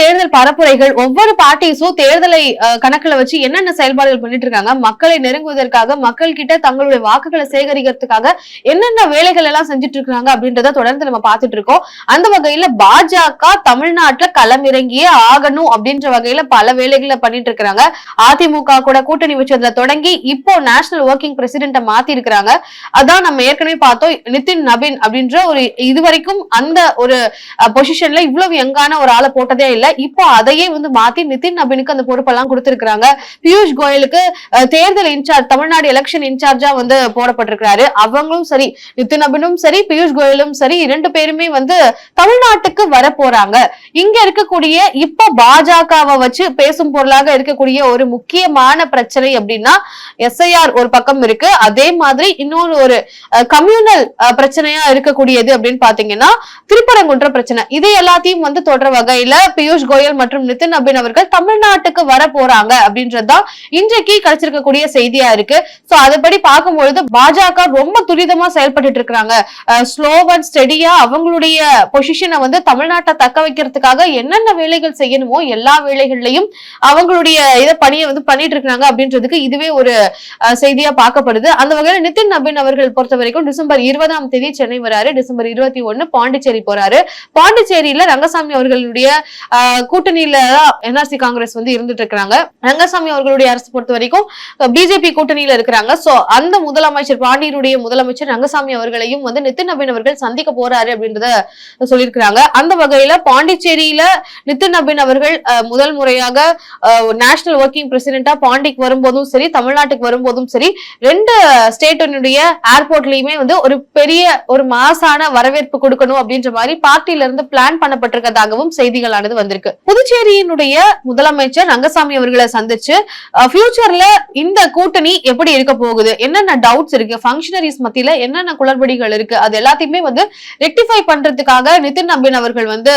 தேர்தல் பரப்புரைகள் ஒவ்வொரு பார்ட்டிஸும் தேர்தலை கணக்குல வச்சு என்னென்ன செயல்பாடுகள் பண்ணிட்டு இருக்காங்க மக்களை நெருங்குவதற்காக மக்கள் கிட்ட தங்களுடைய வாக்குகளை சேகரிக்கிறதுக்காக என்னென்ன வேலைகள் எல்லாம் செஞ்சுட்டு இருக்காங்க அப்படின்றத தொடர்ந்து நம்ம பார்த்துட்டு இருக்கோம். அந்த வகையில பாஜக தமிழ்நாட்டுல களமிறங்கியே ஆகணும் அப்படின்ற வகையில பல வேலைகளை பண்ணிட்டு இருக்கிறாங்க. அதிமுக கூட கூட்டணி வச்சதுல தொடங்கி இப்போ நேஷனல் ஒர்க்கிங் பிரசிடென்ட மாத்தி இருக்கிறாங்க அதான் நம்ம ஏற்கனவே பார்த்தோம் நிதின் நபின் அப்படின்ற ஒரு இதுவரைக்கும் அந்த ஒரு பொசிஷன்ல இவ்வளவு யங்கான ஒரு ஆளை போட்டதே இல்ல. இப்போ அதையே வந்து மாத்தி நிதின் நபினுக்கு அந்த பொறுப்பெல்லாம் கொடுத்திருக்கிறாங்க. பியூஷ் கோயலுக்கு தேர்தல் இன்சார்ஜ் தமிழ்நாடு எலெக்ஷன் இன்சார்ஜா வந்து போடப்பட்டிருக்கிறாரு. அவங்களும் சரி நிதின் நபினும் சரி பியூஷ் கோயலும் சரி இரண்டு பேருமே வந்து தமிழ்நாட்டுக்கு வர போறாங்க இங்க இருக்கக்கூடிய இப்ப பாஜகவை வச்சு பேசும் பொருளாக இருக்கக்கூடிய ஒரு முக்கியமான பிரச்சனை அப்படின்னா எஸ்ஐஆர் ஒரு பக்கம் இருக்கு. அதே மாதிரி இன்னொரு ஒரு கம்யூனல் பிரச்சனையா இருக்கக்கூடியது அப்படின்னு பாத்தீங்கன்னா திருப்பரங்குன்ற பிரச்சனை. இது எல்லாத்தையும் வந்து தொடர வகையில பியூ பியூஷ் கோயல் மற்றும் நிதின் நபின் அவர்கள் தமிழ்நாட்டுக்கு வர போறாங்க அப்படின்றதுதான் இன்றைக்கு கிடைச்சிருக்கக்கூடிய செய்தியா இருக்கு. சோ அதுபடி பார்க்கும்பொழுது பாஜக ரொம்ப துரிதமா செயல்பட்டு இருக்கிறாங்க. ஸ்லோ அண்ட் ஸ்டெடியா அவங்களுடைய பொசிஷனை வந்து தமிழ்நாட்டை தக்க வைக்கிறதுக்காக என்னென்ன வேலைகள் செய்யணுமோ எல்லா வேலைகள்லயும் அவங்களுடைய இத பணியை வந்து பண்ணிட்டு இருக்காங்க அப்படின்றதுக்கு இதுவே ஒரு செய்தியா பார்க்கப்படுது. அந்த வகையில நிதின் நபின் அவர்கள் பொறுத்த வரைக்கும் டிசம்பர் இருபதாம் தேதி சென்னை வராரு. டிசம்பர் இருபத்தி ஒண்ணு பாண்டிச்சேரி போறாரு. பாண்டிச்சேரியில ரங்கசாமி அவர்களுடைய கூட்டணியில என்ஆர்சி காங்கிரஸ் வந்து இருந்துட்டு இருக்காங்க ரங்கசாமி அவர்களுடைய அரசு பொறுத்த வரைக்கும் பிஜேபி கூட்டணியில இருக்கிறாங்க. சோ அந்த முதலமைச்சர் பாண்டியனுடைய முதலமைச்சர் ரங்கசாமி அவர்களையும் வந்து நிதின் நபின் அவர்கள் சந்திக்க போறாரு அப்படின்றத சொல்லியிருக்கிறாங்க. அந்த வகையில பாண்டிச்சேரியில நிதின் நபின் அவர்கள் முதல் முறையாக நேஷனல் ஒர்க்கிங் பிரசிடென்டா பாண்டிக்கு வரும்போதும் சரி தமிழ்நாட்டுக்கு வரும்போதும் சரி ரெண்டு ஸ்டேட்டினுடைய ஏர்போர்ட்லயுமே வந்து ஒரு பெரிய ஒரு மாசான வரவேற்பு கொடுக்கணும் அப்படின்ற மாதிரி பார்ட்டியில இருந்து பிளான் பண்ணப்பட்டிருக்கதாகவும் செய்திகளானது வந்து வந்திருக்கு. புதுச்சேரியினுடைய முதலமைச்சர் ரங்கசாமி அவர்களை சந்திச்சு ஃபியூச்சர்ல இந்த கூட்டணி எப்படி இருக்க போகுது? என்னென்ன டவுட்ஸ் இருக்கு? ஃபங்க்ஷனரிஸ் மத்தியில என்னென்ன குளறுபடிகள் இருக்கு? அது எல்லாத்தையுமே வந்து ரெக்டிஃபை பண்றதுக்காக நிதின் நம்பின் அவர்கள் வந்து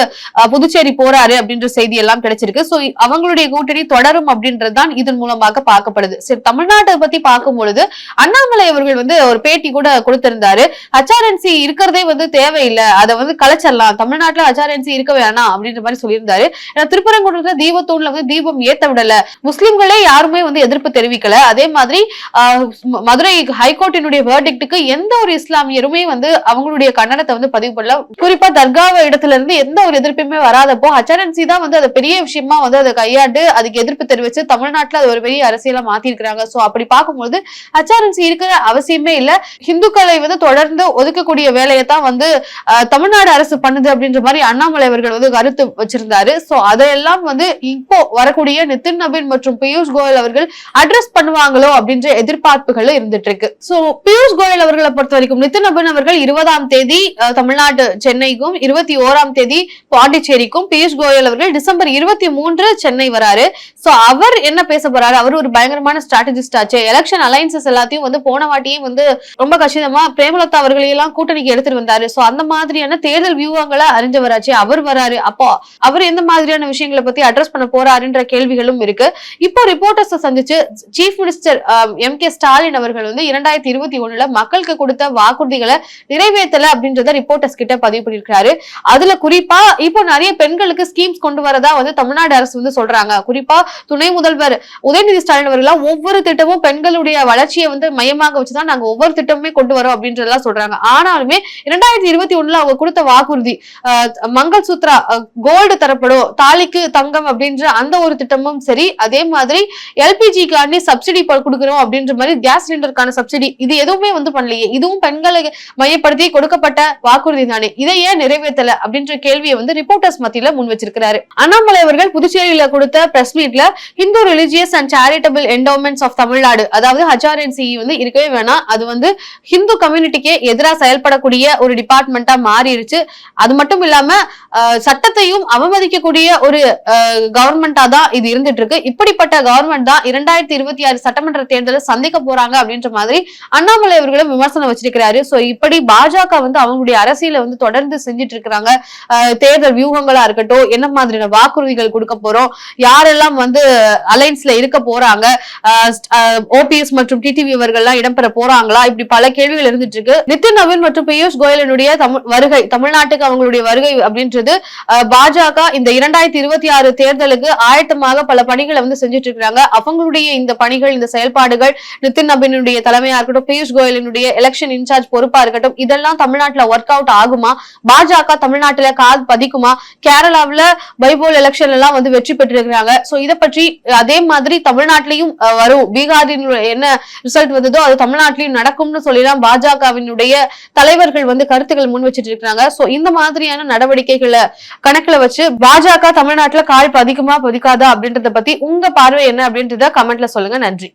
புதுச்சேரி போறாரு அப்படின்ற செய்தி எல்லாம் கிடைச்சிருக்கு. சோ அவங்களுடைய கூட்டணி தொடரும் அப்படின்றது தான் இதன் மூலமாக பார்க்கப்படுது. சரி தமிழ்நாட்டை பத்தி பார்க்கும் பொழுது அண்ணாமலை அவர்கள் வந்து ஒரு பேட்டி கூட கொடுத்திருந்தாரு. ஹச்ஆர்என்சி இருக்கிறதே வந்து தேவையில்லை. அதை வந்து கலைச்சிடலாம் தமிழ்நாட்டுல ஹச்ஆர்என்சி இருக்க வேணாம் அப்படின்ற மாதிரி சொல்லியிருந்தாரு. ஏன்னா திருப்பரங்குன்றத்துல தீபத்தூண்ல வந்து தீபம் ஏத்த விடல. முஸ்லிம்களே யாருமே வந்து எதிர்ப்பு தெரிவிக்கல. அதே மாதிரி ஆஹ், மதுரை ஹைகோர்ட்டினுடைய வேர்டிக்டுக்கு எந்த ஒரு இஸ்லாமியருமே வந்து அவங்களுடைய கண்டனத்தை வந்து பதிவு பண்ணல. குறிப்பா தர்காவ இடத்துல இருந்து எந்த ஒரு எதிர்ப்புமே வராதப்போ ஹச்ஆர்என்சி தான் வந்து அதை பெரிய விஷயமா வந்து அதை கையாண்டு அதுக்கு எதிர்ப்பு தெரிவிச்சு தமிழ்நாட்டுல அது ஒரு பெரிய அரசியலா மாத்திருக்கிறாங்க. சோ அப்படி பார்க்கும்போது ஹச்ஆர்என்சி இருக்கிற அவசியமே இல்ல. இந்துக்களை வந்து தொடர்ந்து ஒதுக்கக்கூடிய வேலையை தான் வந்து ஆஹ், தமிழ்நாடு அரசு பண்ணுது அப்படின்ற மாதிரி அண்ணாமலை அவர்கள் வந்து கருத்து வச்சிருந்தாரு. இருக்காரு. சோ அதையெல்லாம் வந்து இப்போ வரக்கூடிய நிதின் நவீன் மற்றும் பியூஷ் கோயல் அவர்கள் அட்ரஸ் பண்ணுவாங்களோ அப்படின்ற எதிர்பார்ப்புகள் இருந்துட்டு இருக்கு. சோ பியூஷ் கோயல் அவர்களை பொறுத்த வரைக்கும் நிதின் நபின் அவர்கள் இருபதாம் தேதி தமிழ்நாடு சென்னைக்கும் இருபத்தி ஓராம் தேதி பாண்டிச்சேரிக்கும் பியூஷ் கோயல் அவர்கள் டிசம்பர் இருபத்தி மூன்று சென்னை வராரு. சோ அவர் என்ன பேச போறாரு? அவர் ஒரு பயங்கரமான ஸ்ட்ராட்டஜிஸ்ட் ஆச்சு. எலெக்ஷன் அலைன்சஸ் எல்லாத்தையும் வந்து போன வாட்டியே வந்து ரொம்ப கச்சிதமா பிரேமலதா அவர்களையெல்லாம் கூட்டணிக்கு எடுத்துட்டு வந்தாரு. சோ அந்த மாதிரியான தேர்தல் வியூகங்களை அறிஞ்சவராச்சு. அவர் வராரு. அப்போ அவர் எந்த மாதிரியான விஷயங்களை பத்தி அட்ரஸ் பண்ண போறாருன்ற கேள்விகளும் இருக்கு. இப்போ ரிப்போர்ட்டர்ஸ் சந்திச்சு chief minister M K Stalin அவர்கள் வந்து இரண்டாயிரத்தி இருபத்தி ஒண்ணுல மக்களுக்கு கொடுத்த வாக்குறுதிகளை நிறைவேற்றல அப்படின்றத ரிப்போர்ட்டர்ஸ் கிட்ட பதிவு பண்ணிருக்காரு அதுல குறிப்பா இப்போ நிறைய பெண்களுக்கு ஸ்கீம்ஸ் கொண்டு வரதா வந்து தமிழ்நாடு அரசு வந்து சொல்றாங்க. குறிப்பா துணை முதல்வர் உதயநிதி ஸ்டாலின் அவர்கள்லாம் ஒவ்வொரு திட்டமும் பெண்களுடைய வளர்ச்சியை வந்து மையமாக வச்சுதான் நாங்க ஒவ்வொரு திட்டமுமே கொண்டு வரோம் அப்படின்றதெல்லாம் சொல்றாங்க. ஆனாலுமே இரண்டாயிரத்தி இருபத்தி ஒண்ணுல அவங்க கொடுத்த வாக்குறுதி மங்கள் சூத்ரா கோல்டு தரப்படும் தாலிக்கு தங்கம் அப்படின்ற அந்த ஒரு திட்டமும் சரி அதே மாதிரி எல்பிஜிக்காண்டி சப்சிடி கொடுக்கணும் அப்படின்ற மாதிரி கேஸ் சிலிண்டருக்கான சப்சிடி இது எதுவுமே வந்து பண்ணலையே. இதுவும் பெண்களை மையப்படுத்தி கொடுக்கப்பட்ட வாக்குறுதி தானே. இதை ஏன் நிறைவேற்றல அப்படின்ற கேள்வியை வந்து ரிப்போர்ட்டர்ஸ் மத்தியில முன் வச்சிருக்கிறாரு. அண்ணாமலை அவர்கள் புதுச்சேரியில கொடுத்த பிரஸ் மீட்ல Hindu religious and charitable endowments of Tamil Nadu அதாவது ஹஜாரன்சி வந்து இருக்கவே வேணாம். அது வந்து ஹிந்து கம்யூனிட்டிக்கே எதிராக செயல்படக்கூடிய ஒரு டிபார்ட்மெண்டா மாறிடுச்சு அது மட்டும் இல்லாம சட்டத்தையும் அவமதிக்க செய்யக்கூடிய ஒரு கவர்மெண்டா தான் இது இருந்துட்டு இருக்கு இப்படிப்பட்ட கவர்மெண்ட் தான் இரண்டாயிரத்தி இருபத்தி ஆறு சட்டமன்ற தேர்தலை சந்திக்க போறாங்க அப்படின்ற மாதிரி அண்ணாமலை அவர்களும் விமர்சனம் வச்சிருக்கிறாரு. சோ இப்படி பாஜக வந்து அவங்களுடைய அரசியல வந்து தொடர்ந்து செஞ்சுட்டு இருக்கிறாங்க தேர்தல் வியூகங்களா இருக்கட்டும் என்ன மாதிரியான வாக்குறுதிகள் கொடுக்க போறோம் யாரெல்லாம் வந்து அலைன்ஸ்ல இருக்க போறாங்க ஓபிஎஸ் மற்றும் டிடிவி அவர்கள்லாம் இடம்பெற போறாங்களா இப்படி பல கேள்விகள் இருந்துட்டு இருக்கு நிதின் நவீன் மற்றும் பியூஷ் கோயலினுடைய தமிழ் வருகை தமிழ்நாட்டுக்கு அவங்களுடைய வருகை அப்படின்றது பாஜக இந்த இரண்டாயிரத்தி இருபத்தி ஆறு தேர்தலுக்கு ஆயத்தமாக பல பணிகளை வந்து செஞ்சுட்டு இருக்கிறாங்க அவங்களுடைய இந்த பணிகள் இந்த செயல்பாடுகள் நிதின் நபினுடைய தலைமையா இருக்கட்டும் பியூஷ் கோயலினுடைய எலெக்ஷன் இன்சார்ஜ் பொறுப்பா இருக்கட்டும் இதெல்லாம் தமிழ்நாட்டுல ஒர்க் அவுட் ஆகுமா? பாஜக தமிழ்நாட்டுல கால் பதிக்குமா? கேரளாவில பைபோல் எலெக்ஷன் எல்லாம் வந்து வெற்றி பெற்றிருக்கிறாங்க. சோ இதை பற்றி அதே மாதிரி தமிழ்நாட்டிலையும் வரும். பீகாரின் என்ன ரிசல்ட் வந்ததோ அது தமிழ்நாட்டிலையும் நடக்கும்னு சொல்லிலாம் பாஜகவினுடைய தலைவர்கள் வந்து கருத்துக்கள் முன் வச்சிட்டு இருக்காங்க சோ இந்த மாதிரியான நடவடிக்கைகளை கணக்குல வச்சு பாஜக தமிழ்நாட்டுல கால் பதிக்குமா பதிக்காதா அப்படின்றத பத்தி உங்க பார்வை என்ன அப்படின்றத கமெண்ட்ல சொல்லுங்க. நன்றி.